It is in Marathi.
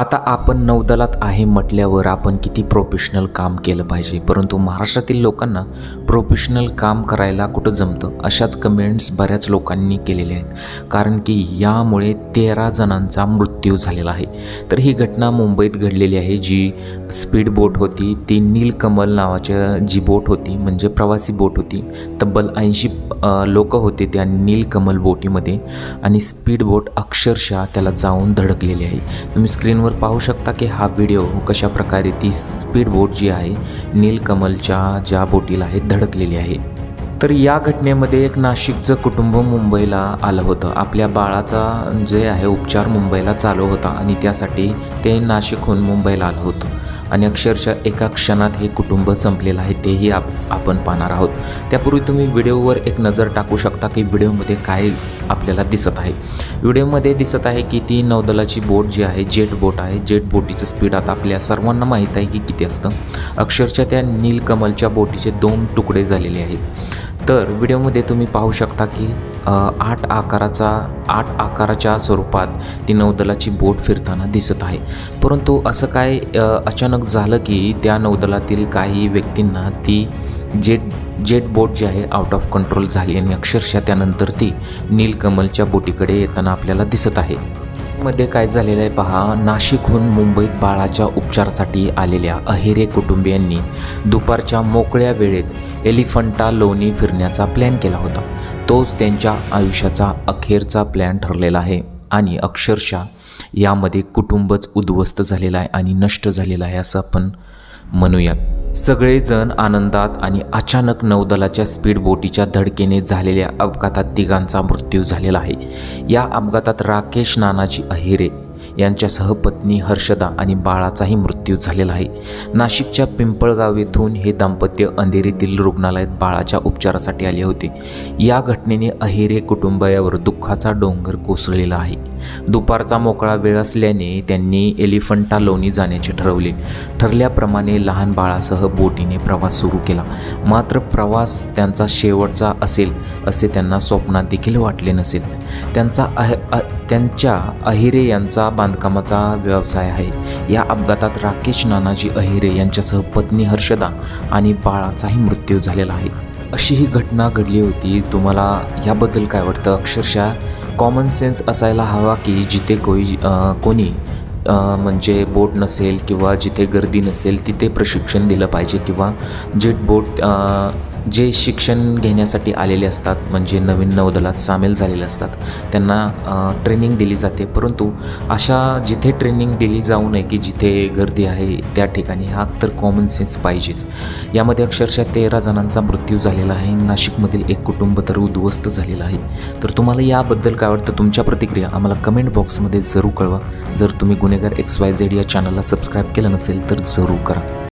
आता आपण नौदलात आहे म्हटल्यावर आपण किती प्रोफेशनल काम केलं पाहिजे? परंतु महाराष्ट्रातील लोकांना प्रोफेशनल काम करायला कुठं जमतं? अशाच कमेंट्स बऱ्याच लोकांनी केलेल्या आहेत. कारण की यामुळे तेरा जणांचा मृत्यू झालेला आहे. तर ही घटना मुंबईत घडलेली आहे जी स्पीड बोट होती. ती नीलकमल नावाच्या जी बोट होती म्हणजे प्रवासी बोट होती. तब्बल ऐंशी लोक होते त्या नीलकमल बोटीमध्ये आणि स्पीड बोट अक्षरशः त्याला जाऊन धडकलेली आहे. तुम्ही स्क्रीनवर पाहू शकता की हा व्हिडिओ कशा प्रकारे ती स्पीड बोट जी आहे नीलकमलच्या ज्या बोटीला आहे धडकलेली आहे. तर या घटनेमध्ये एक नाशिकचं कुटुंब मुंबईला आलं होतं. आपल्या बाळाचा जे आहे उपचार मुंबईला चालू होता आणि त्यासाठी ते नाशिकहून मुंबईला आलं होतं. आणि अक्षरशः एका क्षणात हे कुटुंब संपलेलं आहे तेही आप आपण पाहणार आहोत. त्यापूर्वी तुम्ही व्हिडिओवर एक नजर टाकू शकता की व्हिडिओमध्ये काय आपल्याला दिसत आहे. व्हिडिओमध्ये दिसत आहे की ती नौदलाची बोट जी आहे जेट बोट आहे. जेट बोटीचं स्पीड आता आपल्या सर्वांना माहीत आहे की किती असतं. अक्षरशः त्या नीलकमलच्या बोटीचे दोन तुकडे झालेले आहेत. तर व्हिडिओमध्ये तुम्ही पाहू शकता की आठ आकाराचा आठ आकाराच्या स्वरूपात ती नौदलाची बोट फिरताना दिसत आहे. परंतु असं काय अचानक झालं की त्या नौदलातील काही व्यक्तींना ती जेट जेट बोट जी आहे आउट ऑफ कंट्रोल झाली आणि अक्षरशः त्यानंतर ती नीलकमलच्या बोटीकडे येताना आपल्याला दिसत आहे. मध्ये काय झालेलं आहे पहा नाशिकहून मुंबईत बाळाच्या उपचारासाठी आलेल्या अहिरे कुटुंबियांनी दुपारच्या मोकळ्या वेळेत एलिफंटा लोणी फिरण्याचा प्लॅन केला होता. तोच त्यांच्या आयुष्याचा अखेरचा प्लॅन ठरलेला आहे. आणि अक्षरशः यामध्ये कुटुंबच उद्ध्वस्त झालेलं आहे आणि नष्ट झालेलं आहे असं आपण म्हणूयात. सगळेजण आनंदात आणि अचानक नौदलाच्या स्पीड बोटीच्या धडकेने झालेल्या अपघातात तिघांचा मृत्यू झालेला आहे. या अपघातात राकेश नानाजी अहिरे यांच्यासह पत्नी हर्षदा आणि बाळाचाही मृत्यू झालेला आहे. नाशिकच्या पिंपळगाव येथून हे दाम्पत्य अंधेरीतील रुग्णालयात बाळाच्या उपचारासाठी आले होते. या घटनेने अहिरे कुटुंबायावर दुःखाचा डोंगर कोसळलेला आहे. दुपारचा मोकळा वेळ असल्याने त्यांनी एलिफंटा लोणी जाण्याचे ठरवले. ठरल्याप्रमाणे लहान बाळासह बोटीने प्रवास सुरू केला. मात्र प्रवास त्यांचा शेवटचा असेल असे त्यांना स्वप्नात देखील वाटले नसेल. त्यांचा अह अ त्यांच्या अहिरे यांचा बांधकामाचा व्यवसाय आहे. या अपघातात राकेश नानाजी अहिरे यांच्यासह पत्नी हर्षदा आणि बाळाचाही मृत्यू झालेला आहे. अशी ही घटना घडली होती. तुम्हाला याबद्दल काय वाटतं? अक्षरशः कॉमन सेन्स असायला हवा की जिथे कोई कोणी म्हणजे बोट नसेल किंवा जिथे गर्दी नसेल तिथे प्रशिक्षण दिलं पाहिजे किंवा जेट बोट जे शिक्षण घेण्यासाठी आलेले असतात म्हणजे नवीन नौदलात सामील झालेले असतात त्यांना ट्रेनिंग दिली जाते. परंतु अशा जिथे ट्रेनिंग दिली जाऊ नये की जिथे गर्दी आहे त्या ठिकाणी हा तर कॉमन सेन्स पाहिजेच. यामध्ये अक्षरशः तेरा जणांचा मृत्यू झालेला आहे. नाशिकमधील एक कुटुंब तर उद्ध्वस्त झालेलं आहे. तर तुम्हाला याबद्दल काय वाटतं? तुमच्या प्रतिक्रिया आम्हाला कमेंट बॉक्समध्ये जरूर कळवा. जर तुम्ही गुन्हेगार एक्स वाय झेड या चॅनलला सबस्क्राईब केलं नसेल तर जरूर करा.